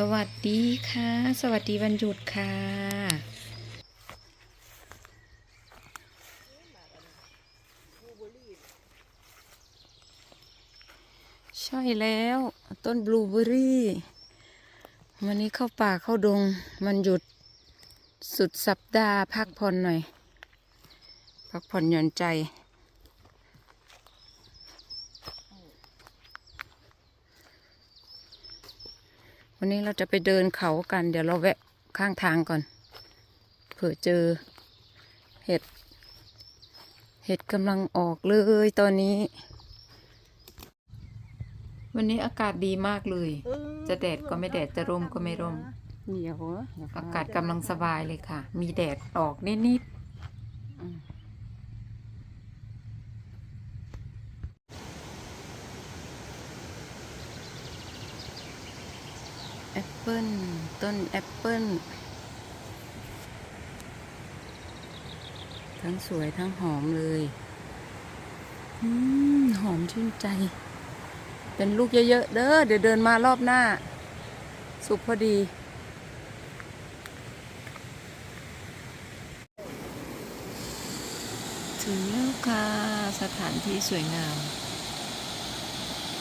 สวัสดีค่ะ สวัสดีวันหยุดค่ะ ใช่แล้วต้นบลูเบอรี่ วันนี้เข้าป่าเข้าดงมันหยุดสุดสัปดาห์พักผ่อนหน่อย พักผ่อนหย่อนใจ วันนี้เราจะไปเดินเขากัน เดี๋ยวเราแวะข้างทางก่อน เผื่อเจอเห็ด เห็ดกำลังออกเลยตอนนี้ วันนี้อากาศดีมากเลย จะแดดก็ไม่แดดจะร่มก็ไม่ร่ม เหนียวเหรออากาศกำลังสบายเลยค่ะ มีแดดออกนิดๆแอป เปิ้ลต้นแอปเปิ้ลทั้งสวยทั้งหอมเลยอหอมชื่นใจ เป็นลูกเยอะๆเด้อเดี๋ยวเดินมารอบหน้า สุกพอดี ถึงแล้วค่ะสถานที่สวยงาม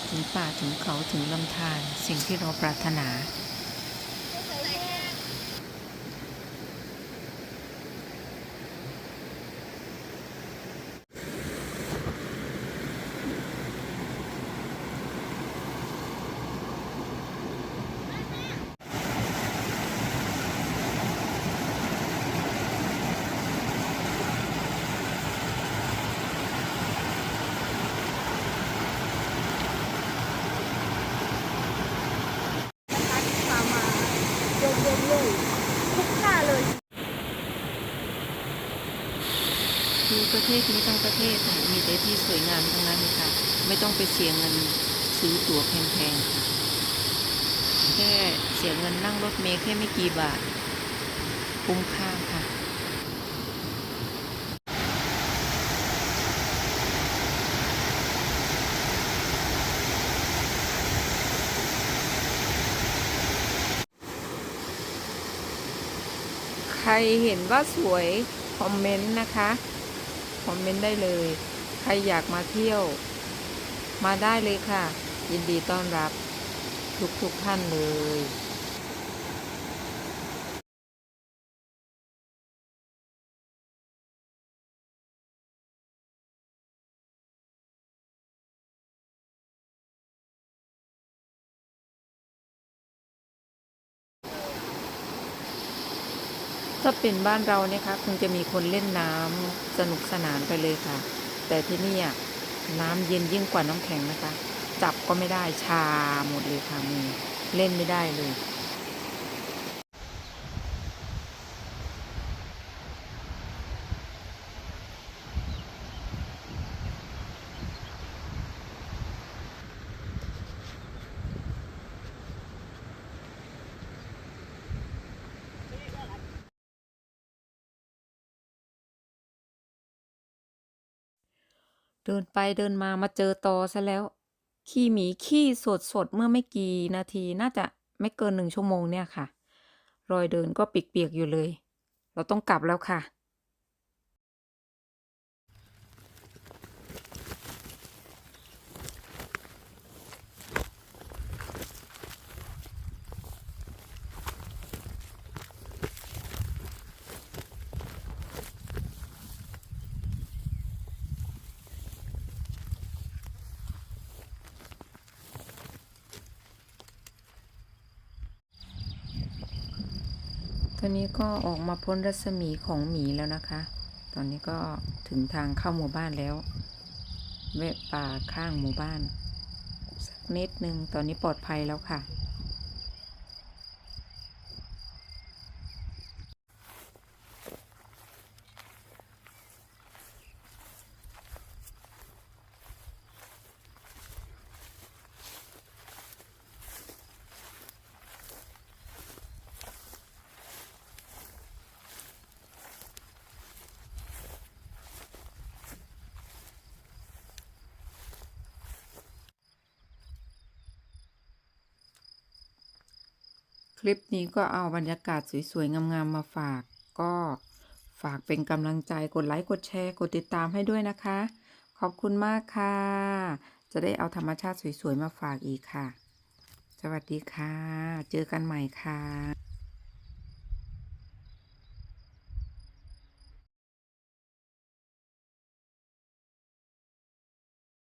ถึงป่าถึงเขาถึงลำธารสิ่งที่เราปรารถนา เย็นเย็นๆเลยคุ้มค่าเลยคือประเทศนี้ทั้งประเทศน่ะมีแต่ที่สวยงามทั้งนั้นเลยค่ะ ไม่ต้องไปเสียเงินซื้อตั๋วแพงๆค่ะแค่เสียเงินนั่งรถเมล์แค่ไม่กี่บาทคุ้มค่าค่ะ ใครเห็นว่าสวยคอมเมนต์นะคะคอมเมนต์ได้เลย ใครอยากมาเที่ยว มาได้เลยค่ะ ยินดีต้อนรับทุกทุกท่านเลย ถ้าเป็นบ้านเราเนี่ยคะคงจะมีคนเล่นน้ำสนุกสนานไปเลยค่ะ แต่ที่นี่น้ำเย็นยิ่งกว่าน้ำแข็งนะคะ จับก็ไม่ได้ชาหมดเลยค่ะมือเล่นไม่ได้เลย เดินไปเดินมามาเจอตอซะแล้ว ขี้หมีขี้สดสดเมื่อไม่กี่นาทีน่าจะไม่เกินหนึ่งชั่วโมงเนี่ยค่ะ รอยเดินก็เปียกๆอยู่เลย เราต้องกลับแล้วค่ะ ตอนนี้ก็ออกมาพ้นรัศมีของหมีแล้วนะคะ ตอนนี้ก็ถึงทางเข้าหมู่บ้านแล้วแวะป่าข้างหมู่บ้าน สักนิดนึงตอนนี้ปลอดภัยแล้วค่ะ ลิปนี้ก็เอาบรรยากาศสวยๆ งามๆ มาฝาก ก็ฝากเป็นกำลังใจกดไลค์ กดแชร์ กดติดตามให้ด้วยนะคะ ขอบคุณมากค่ะ จะได้เอาธรรมชาติสวยๆ มาฝากอีกค่ะ สวัสดีค่ะ เจอกันใหม่ค่ะ